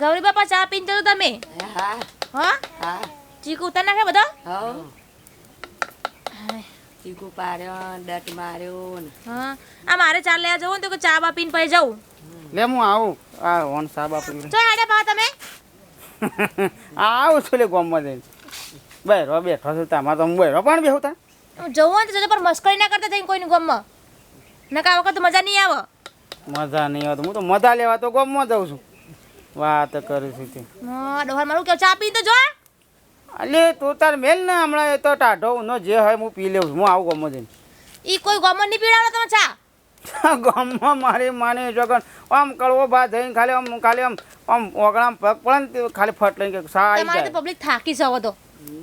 ગૌરી બાપા ચા પીને જતો તમે. હા. હા? હા. ચીકુ ઉતાર નાખે બધો? ચીકુ પાડ્યો ડટ માર્યો ને. હા. આ મારે ચા લેવા જવું ને તો કે ચા બા પીને પછી જવું લે હું આવું. આ ઓન સાહેબ આપી ચો હેડે પા તમે. આવું છું લે ગોમમાં જઈને. બેરો બેઠો છું તામાં તો હું બેરો પણ બેહું તા જવું તો પણ મસ્કરી ના કરતા જઈને કોઈની ગમમાં. નકા વખત મજા નહીં આવે. મજા નહીં આવે. હું તો મજા લેવા તો ગોમમાં જાઉં છું. વાત કરું છું તે હા ડોહર મારું કેવું? ચા પી તો જો અલે તું તાર મેલ ને હમણાં એ તો ટાઢો નો જે હોય હું પી લેવું હું આવું ગમો જઈને. ઈ કોઈ ગમો નહીં પીડાવે તમે ચા? ગામમાં મારી માની જોગન આમ કડવો બા જઈને ખાલી આમ ખાલી આમ આમ ઓગણામ પગ પડે ને ખાલી ફટ લઈને કે સા આવી તો જાય. પબ્લિક થાકી સવો તો.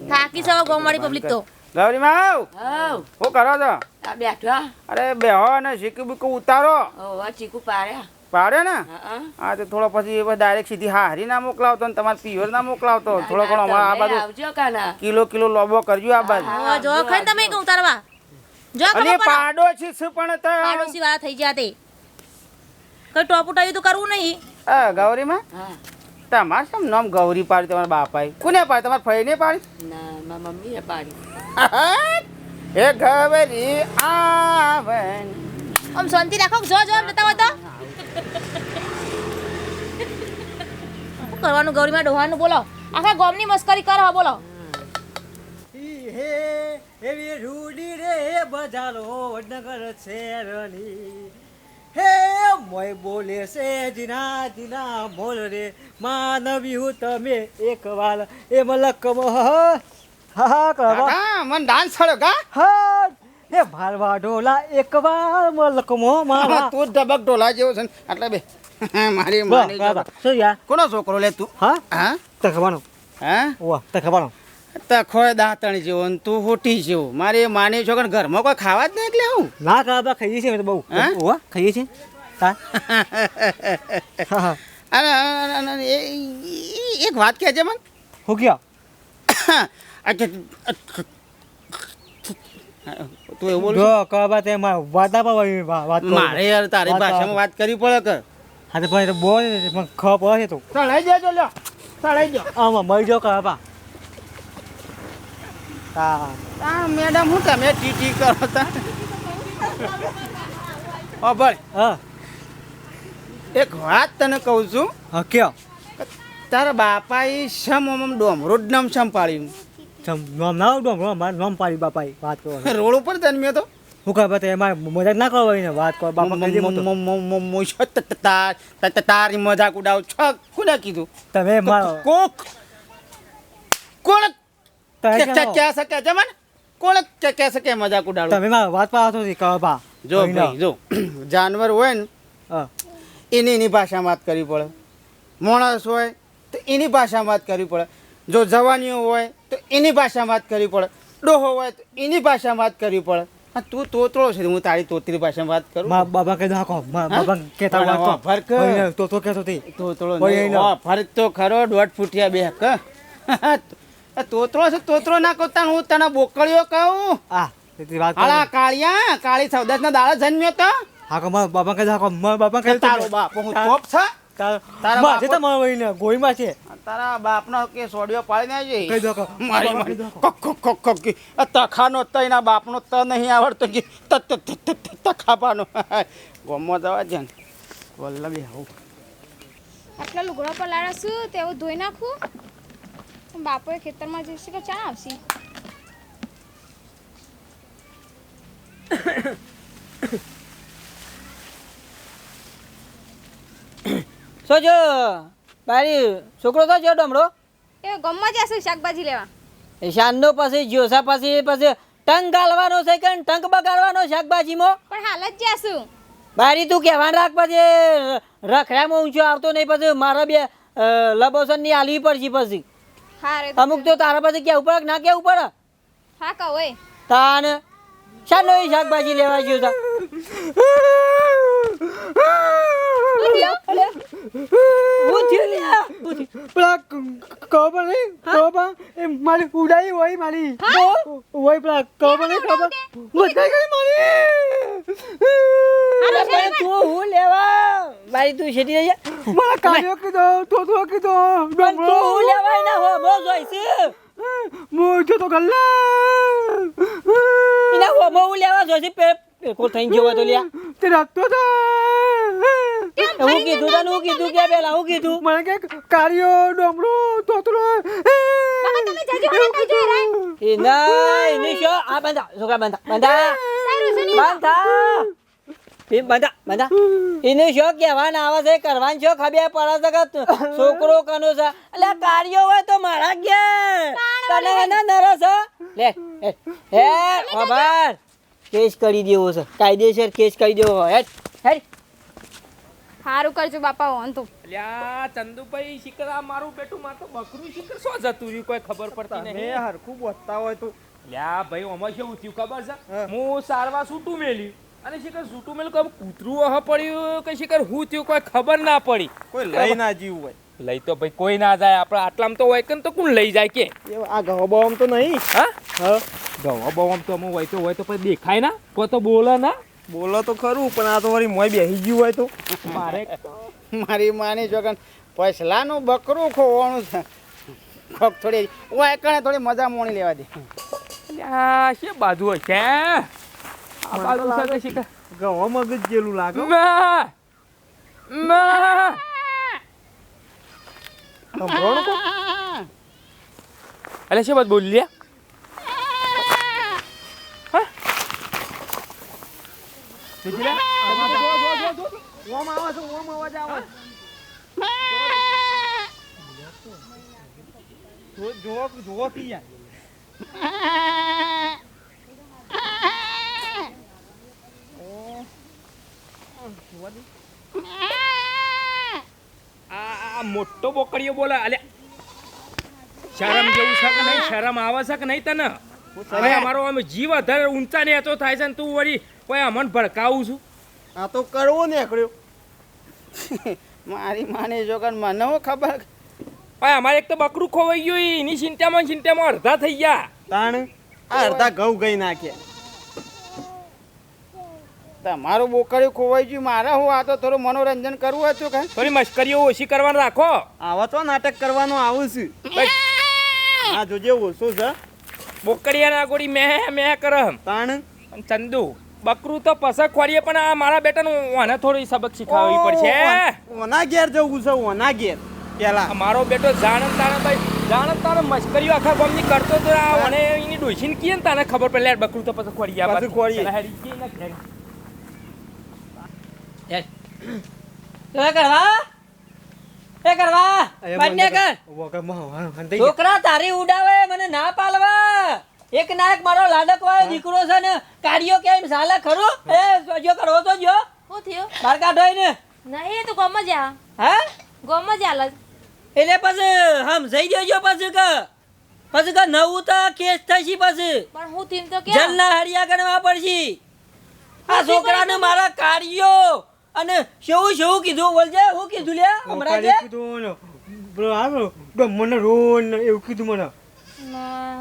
થાકી સવો ગોમવાળી પબ્લિક તો. ગૌરી માં આવ હવ કરો છો? આ બેઠો અરે બેહો ને શીખી બીકું ઉતારો. ઓવા ચીકુ પાડ્યા પાડે ને? હા હા. તો થોડો પછી એ ડાયરેક્ટ સીધી હારી ના મોકલાવતો ને તમારે પિયોર ના મોકલાવતો થોડો ઘણો આ બાજુ કિલો કિલો લોબો કરજો આ બાજુ. જો ખાઈ તમે કે ઉતારવા. જો અને પાડો. છે શું પણ તો પાડોશી વાળા થઈ ગયા તે. કઈ ટોપ ઉટાવ્યું તો કરવું નહીં. આ ગૌરીમાં? હા. તમાર સમ નામ ગૌરી પાડી તમારા બાપાએ? કોને પાડી તમારા ફઈને પાડી ના મારા મમ્મીએ પાડી એ ગૌરી આવે આમ શાંતિ રાખો જો જો બતાવો તો. શું કરવાનું? ગૌરીમાં ડોહાનું બોલો. આખા ગોમની મસ્કરી કર હા બોલો. ઈ હે એવી રૂડી રે બજારો વડનગર શહેરની. હે મોય બોલે છે જીના જીના બોલ રે. માનવી હું તમે એક વાર એ મલકમ હા હા કરવા કાકા મને ડાન્સ છોડ્યો કા? હા હે ભારવા ઢોલા એક વાર મલકમો મારા તું ધબક ઢોલા જેવો છે એટલે બે. મારી માની. શું યાર? કોનો છોકરો લે તું? હા? હા? તખવાનો ખવાનું. હા? વાહ તખવાનો ખવાનું. તખોય દાંતણી જેવો ને તું હોટી જેવો. મારી માની છો કે ઘરમાં કોઈ ખાવા જ નહીં એટલે હું? ના ખાવા ખાઈએ છીએ બહુ. હા? ખાઈએ છીએ. હા અને એ- એ- એક વાત કહેજે મને. હું કયો? તું એવું બોલું જો કબા તે માં વાતા વાત મારે યાર તારી ભાષામાં વાત કરવી પડે કે? હા તો ભાઈ બોલ ને, મને ખબર તું તો. ચડાઈ દેજો લ્યો ચડાઈ દો. આમાં મળી જાઓ કબા હા મેડમ હું તમે ટીટી કરો તા ઓ ભાઈ હા. એક વાત તને કહું છું. હા કયો? તારા બાપાએ શમ ઓમ ડોમરો જ નામ શમ પાડ્યું ચમ નામ ના આવડો હમણાં મારું નામ પાડી બાપાએ વાત કરો રોડ ઉપર જન્મ્યો તો. હું કબા તે એમાં મજાક ના કરો ને વાત કરો બાપા કહી દે તારી મજાક ઉડાવ. છ કીધું. તમે મારો કોક કોણ તમે કે કેમ કે શકે છે મને? કોણ કે કે શકે મજાક ઉડાડો તમે મારો વાત પાડો છો કબા જો ભાઈ જો. જાનવર હોય ને એની એની ભાષામાં વાત કરવી પડે. માણસ હોય તો એની ભાષામાં વાત કરવી પડે. જો જવાનીઓ હોય તો એની ભાષામાં વાત કરવી પડે. ડોહો હોય તો એની ભાષામાં વાત કરવી પડે. હા તું તોતળો છે. હું તારી તોતરી ભાષામાં વાત કરું. મા બાબા કહી મા બાબા કહેતા વાત ફરક. તો તો કહેતો તે. નહીં. નહીં. ફરક તો ખરો દોઢ ફૂટિયા બે હક તોતળો છે તોતરો ના કહું હું તને બોકળ્યો કહું. આ તે વાત હાલા કાળિયા કાળી સવદાસ ના દાડા જન્મ્યો તો. હા કો બાબા બાપા કહી દો હા કહો. બાપા કહી તારો બાપ હું ચોપ છે? તારા તારા માં છે વઈને વહીને છે. તારા બાપનો કે સોડિયો પાડી નાખજે કહી દો મારી મારી કોક કોક કોક કોક કી. તખાનો ત એના બાપનો ત નહીં આવડતો કે ત ત ત ત ત તખાપાનો ગમો જવા છે ને. વલ્લભી આવું. આટલા લુગડા પર લાડા શું? તેવું ધોઈ નાખું. બાપોએ ખેતરમાં જઈશે કે ચા આવશે? શું બારી છોકરો તો જો ડમડો એ ગમમાં જશે શાકભાજી લેવા. એ શાનનો પછી જોસા પછી પછી ટંક ગાલવાનો છે કે ટંક બગાડવાનો શાકભાજીમાં? પણ હાલ જ જાશું બારી તું કહેવાનું રાખ પછી રખડામાં ઊંચો આવતો નહીં પછી મારા બે લબોસનની આલવી પડશે પછી. અમુક તો તારા પાસે કેવું પડે ના કેવું પડે? હા કહો તાન શાનો એ શાકભાજી લેવા ગયો તા. મારી ઉડાઈ હોય મારી. હોય પેલા કબર નહીં મારી. અરે તું હું લેવા? બારી તું શેટી રહી જા. મને કાર્યો કીધો તો કીધો લેવાય ના હો જોઈશ. મોજો તો ગલ્લા એના હો મો લેવા જોઈશ પે પેકો થઈ ગયો તો લ્યા. તે રાતો તો હું કીધું તને હું કીધું કે પેલા હું કીધું? મને કે કાળિયો ડોમરો તોતરો તમે જજો હવે થઈ એ ના એની શો? આ બંધા છોકરા બંધા? બંધા? બંધા? એ બધા બંધા. એને શો કહેવાના? આવે છે કરવાનું શો ખબર પડે છે કે છોકરો કનો છે? એટલે કાર્યો હોય તો મારા ઘેર. તને એના નરસ હે? લે હે ખબર. કેસ કરી દેવો છે. કાયદેસર કેસ કરી દેવો હેડ હેડ. સારું કરજો બાપા ઓન તો લ્યા ચંદુભાઈ શિકરા મારું બેટું માર તો બકરું શિકર શું જતું રહ્યું? કોઈ ખબર પડતી નહીં. હરખું બોલતા હોય તું. લ્યા ભાઈ ઓમાં કેવું થયું ખબર છે? હું. સારવા છૂટું મેલ્યું. અને શિખર સૂટું મેલું કે કૂતરું અહ પડ્યું કે શિખર હું થયું કોઈ ખબર ના પડી. કોઈ લઈ ના જીવું હોય. લઈ તો ભાઈ કોઈ ના જાય. આપણે આટલામાં તો હોય કે તો કોણ લઈ જાય કે? આ બહુ તો નહીં. હા? હા. ગવા બવામ તો અમુક હોય તો હોય તો પછી દેખાય ના? કોઈ તો બોલે ના? બોલો તો ખરું પણ આ તો વળી મોય બેસી ગયું હોય તો. મારે મારી માની જોગન પછલાનું બકરું ખોવાનું છે. કોક થોડી ઓય કણે થોડી મજા મોણી લેવા દે. આ છે બાજુ હોય છે ઘઉં મગજ જેલું લાગે અલે છે બાદ બોલી ઓમ આવે છે ઓમ અવાજ આવે જો જો જો કી યાર દે. આ મોટો બોકડીઓ બોલે અલે. શરમ જેવું છે કે નહીં? શરમ આવે છે કે નહીં તને? હવે અમારો અમે જીવ વધારે ઊંચા નેચો થાય છે ને તું વળી કોઈ અમન ભડકાવું છું? આ તો કરવો નીકળ્યો મારી માને જોગન મને ખબર ભાઈ અમારે એક તો બકરું ખોવાઈ ગયું એની ચિંતામાં ચિંતામાં અડધા થઈ ગયા. તાણ? આ અડધા ઘઉં ગઈ નાખ્યા તમારું બોકડ્યું ખોવાઈ ગયું મારે હું આ તો થોડું મનોરંજન કરવું હતું કે? થોડી મશ્કરીઓ ઓછી કરવાનું રાખો. આવા તો નાટક કરવાનું આવું છું. આ જોજે ઓછો છે બોકડીયાના ગોળી મેં મેં કરમ. તાણ? અને ચંદુ બકરું તો પસક ખોરીએ પણ આ મારા બેટાનું ઓને થોડી સબક શીખવવી પડશે ઓના ઘેર જવું છે ઓના ઘેર. પેલા. મારો બેટો જાણત તાણે ભાઈ જાણત તાણે મશ્કરીઓ આખા ગામની કરતો તો આ મને એની ડોશીને કીએ ને તને ખબર પડે બકરું તો પસક ખોરીએ આ પાછું ખોરીએ. તો એ કરવા? એ કરવા? બંને કર. વગરમાં હંધાઈ છોકરા તારી ઉડાવે મને ના પાલવા. એક ના એક મારો લાડક વાળો દીકરો છે ને કાઢ્યો કેમ? સાલે ખરું? એ જો કરો તો જો. શું થયું? બાર કાઢો ને નહીં તો ગમ જ આ. હા? ગમ જ આલ. એટલે પછી હમ જઈ જજો પછી કે. પછી કે નવું તો કેસ થશે પછી. પણ હું થઈને તો કે જલના હરિયા ગણવા પડશે. આ છોકરાને મારા કાર્યો અને શું શું કીધું? બોલજે હું કીધું લે હમણાં જે. કીધું ને, આ પેલો મને રોન એવું કીધું મને.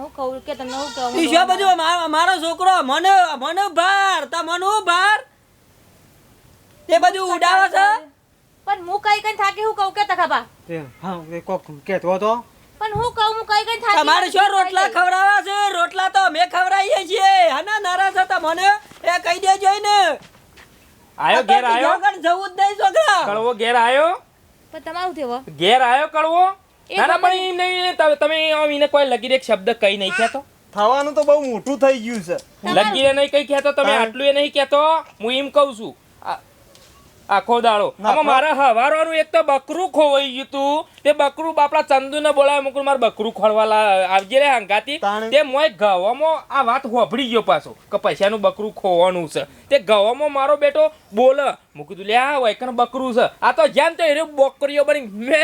હું કહું કે તમને હું કહું ઈ શું બધું? મારો છોકરો મને મને ભાર તા મને ભાર. તે બધું ઉડાવે છે? પણ હું કઈ કઈ થાકી હું કહું કે તખાબા તે હા એ કોક કહેતો હતો. પણ હું કહું હું કઈ કઈ થાકી તમારે શું રોટલા ખવડાવવા છે? રોટલા તો અમે ખવડાવીએ છીએ. હના નારાજ હતા મને. એ કહી દેજો ને. આયો ઘેર આયો? આગળ જવું જ નહીં છોકરા. કળવો ઘેર આયો? પણ તમારું થયો ઘેર આયો કળવો ના ના પણ એમ નહીં તમે- એને કોઈ લગીર એક શબ્દ કઈ નહીં કહેતો. થવાનું તો બહુ મોટું થઈ ગયું છે. લગીરે નહીં કઈ કહેતો તમે આટલું એ નહીં કહેતો. હું એમ કહું છું આખો દાડો. આમાં મારા હવારવાનું એક તો બકરું ખોવાઈ ગયું તું. તે બકરું બાપડા ચંદુ ને બોલાવે મૂકું મારે બકરું ખોળવા લા- આવજે રે હંગાતી. તે મોય ગવામાં આ વાત હોભળી ગયો પાછો કે પૈસાનું બકરું ખોવાનું છે. તે ગવામાં મારો બેટો બોલ. મૂકી કીધું લે આ વૈકન બકરું છે. આ તો જેમ તો એરે બકરીઓ બની મે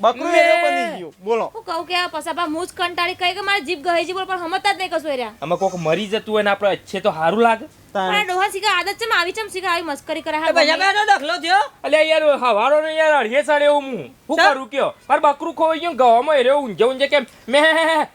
બકરું એરે બની ગયો. બોલો. હું કહું કે આ પસાબા મૂજ કંટાળી કઈ કે મારે જીભ ગહેજી બોલ પણ હમતા જ નહીં કશું એર્યા અમે કોક મરી જતું હોય ને આપણે અચ્છે તો સારું લાગે. પણ ડોહા આદત છે આવી ચમ શીખા આવી મસ્કરી કરે હા બેનો થયો. અલ્યા યાર હવારો ને યાર અઢીએ સાડે હું શું કરું કયો? મારે બકરું ગયું ગવામાં એરે ઊંઝે ઊંઝે કેમ મે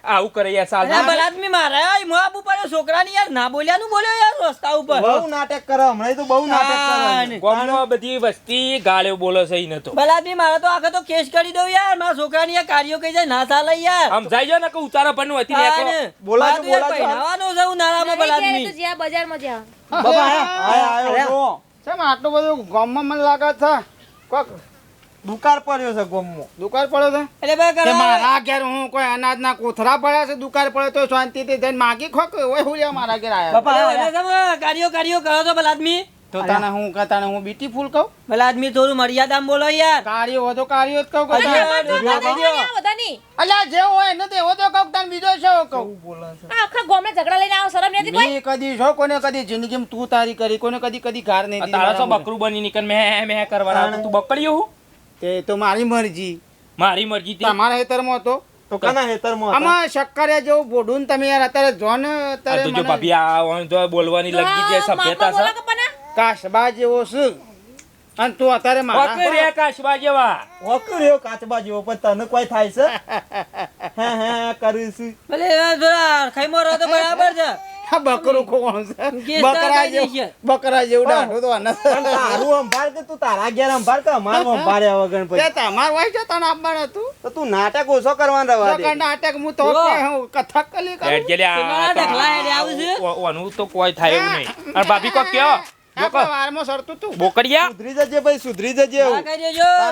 આવું કરે યાર સાલ ભલા આદમી મારા આય મોં છોકરાની યાર ના બોલ્યાનું બોલ્યો યાર રસ્તા ઉપર. નાટક કરે હમણાં તો બહુ નાટક કરે. ગામમાં બધી વસ્તી ગાળ્યો બોલે છે ઈને તો બલાદમી મારે તો આખો તો કેસ કરી દઉં યાર મારા છોકરાની આ કાર્યો કઈ જાય ના ચાલે યાર સમજાઈ જો ને કે ઉતારા પણ હતી ને બોલા તો બોલાજો. પહેરાવાનું છે ઉનાળામાં નહીં ઘેર તો જ્યાં બજારમાં જ્યાં બાબા આયા આયા કેમ આટલું બધું ગામમાં મને લાગે છે કોક દુકાળ પડ્યો છે ગોમમાં. દુકાળ પડ્યો છે? એટલે બે કે મારા ઘેર હું કોઈ અનાજના કોથરા પડ્યા છે દુકાળ પડે તો શાંતિથી જઈને માગી ખોક ઓય હું લ્યા મારા ઘેર આયા. બાપા ગાડીઓ એને કાર્યો કરો છો બલાદમી તો તને હું કે તને હું બ્યુટીફુલ કહું? બલાદમી થોડું મર્યાદામાં બોલો યાર. કાર્યો હોય તો કાર્યો જ કહું અલ્યા જે હોય ને તેવો તો કહું તને બીજો શું કહું. બોલો આખા ગોમે ઝઘડા લઈને આવો શરમ નથી કોઈ? કદી છો કોને કદી જિંદગીમાં તું તારી કરી કોને કદી કદી ગાર નહીં તારા તો બકરું બની નીકળ મેં મેં કરવાના તું બકડીયું. તે તો મારી મરજી. મારી મરજી તમારા હેતરમાં હતો? તો કાના હેતરમાં આમાં શક્કરિયા જેવું બોડું તમે યાર અત્યારે જોન અત્યારે જો ભાભી આ વાંધો બોલવાની લગી જે સભ્યતા છે કાશબા જેવો છું. અને તું અત્યારે મારા ઓકે રે કાશબા જેવા. વકર્યો કાચબા જેવો પણ તને કોઈ થાય છે? હે હે કરીશું. ભલે થોડા ખૈમો રહો તો બરાબર છે. બકરું કોણ છે. બકરા જેવું બકરા જેવું ડાઢો તો આને તારું સંભાળ કે તું તારા ઘેર સંભાળ કે અમારું સંભાળ્યા વગર પછી? તમાર વાય છે તને આપવાનું હતું તો? તું નાટક ઓછો કરવાનો રવા દે. નાટક હું તો જો. કે હું કથકલી કરું? બેટ જેલે આ ઢગલા હેડે આવું છે? ઓનું તો કોઈ થાય એવું નહીં. અરે ભાભી કો કયો? બોકડિયા? સુધરી જજે ભાઈ સુધરી જજે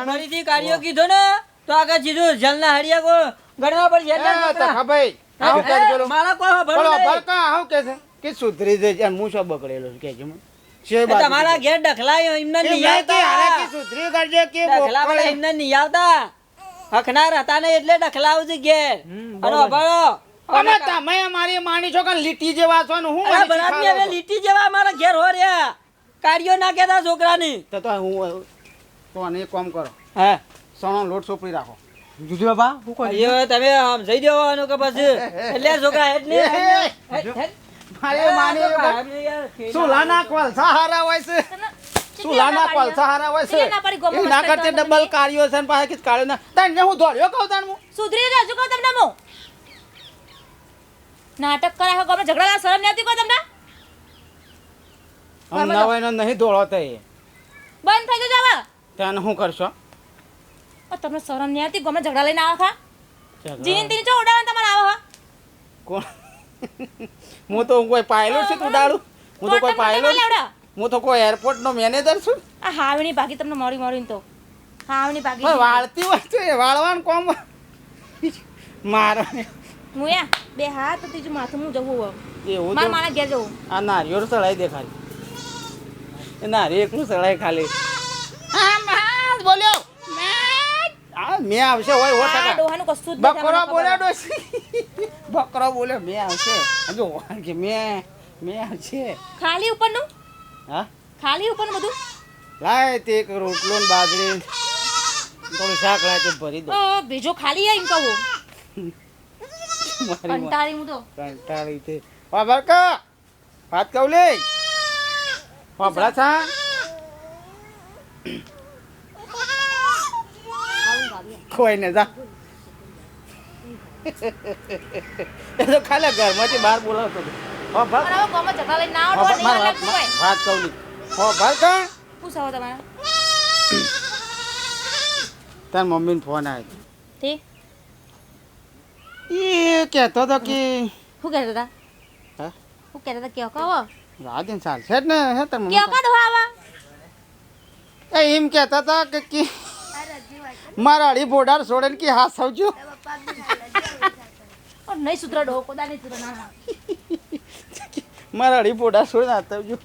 ફરીથી કાર્યો કીધો ને તો આગળ સીધું જલના હરિયા કો ગણવા પડશે એટલે ભાઈ આવું કે પેલો મારા કોઈ ખબર પેલો આવું કે છે? કે સુધરી જજે અને હું શું બગડેલો કે છે મને? છે એ બાજુ તમારા ઘેર ડખલાય એમને નહીં મેં કે કે સુધરી કરજે કે ડખલા એમને નહીં આવતા. હકનાર હતા ને એટલે ડખલાવું છે ઘેર. અને અભાળો અમે તમે અમારી માની છો કે લીટી જેવા છો ને હું બરાબર હવે લીટી જેવા અમારા ઘેર હો રહ્યા. કાર્યો ના કેતા છોકરાની. તો તો હું તો આને કામ કરો. હા? સણો લોટ સોપડી રાખો. જુજુ બાપા હું કોઈ અયો તમે આમ જઈ દેવાનું કે પછી? એટલે છોકરા હેડ ને મારે. માની સુલાના કોલ સહારા હોય છે? સુલાના કોલ સહારા હોય છે? ગોમાં એ ના કરતે ડબલ કાર્યો છે ને પાછા કિસ કાઢ્યો ના. તને હું ધોર્યો કહું તને હું? સુધરી જજો કહું તમને હું? નાટક કરા હો ગામમાં? ઝઘડા શરમ નથી કહું તમને? નવાઈનો નહીં દોડો તે. બંધ થઈ જજો તને તેને શું કરશો? ઓ, તમને શરમ નહીં આવતી? ગમે ઝઘડા લઈને આવો ખા. જીન તીન ચો ઉડાવે તમારે આવો હા કોણ? હું તો કોઈ પાયલોટ છું તું દાડું હું તો કોઈ પાયલોટ હું તો કોઈ એરપોર્ટ નો મેનેજર છું? આ હાવણી ભાગી તમને મોરી મોરી તો. હાવણી ભાગી વાળતી હોય તો એ વાળવાનું કોમ મારો હું યા બે હાથ ત્રીજું માથું હું જવું એવું મારા મારા ઘેર જવું. આ નારિયેળ સળાઈ દે ખાલી નારિયેળ એકલું સળાય ખાલી હા બોલ્યો. આ મેં આવશે હોય હો ટકા. ડોહાનું કશું જ બકરો ડોસી મેં આવશે. જો કે મેં મેં આવશે. ખાલી ઉપરનું? હા? ખાલી ઉપરનું બધું? લાય તે એક રોટલો ને બાજરી થોડું શાક લાય તે ભરી દો. બીજો ખાલી એમ કહું. કંટાળી હું તો. કંટાળી તે. વાબર કા વાત કહું લે. વાપરા છા કોઈ ને જા. એ તો ખાલી ઘરમાંથી બહાર બોલાવતો હો નહીં વાત કહું લી વાપર કા પૂછાવો તમારે? તાર મમ્મીને ફોન આવ્યો તે? એ કહેતો હતો કે શું કહેતા હતા? હા? શું કહેતા હતા? કયો કહો. રાજન સાલ. છે ને હે તમે કયો કહો આવા. એ એમ કહેતા હતા કે કે મારા અડી બોડાર છોડે કે હા સમજો નહીં સુધરો ડો કોદા નહીં સુધરો ના ના. મારા અડી બોડાર છોડે ના સવજો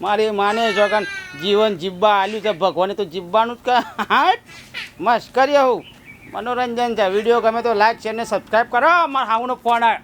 મારી માને જોગન જીવન જીબ્બા આલ્યું છે ભગવાને તો જીબ્બાનું જ કા હાટ મસ્ત કરી હું. મનોરંજન છે વીડિયો ગમે તો લાઈક શેર ને સબસ્ક્રાઈબ કરો. મારા હાઉનો ફોન આવે.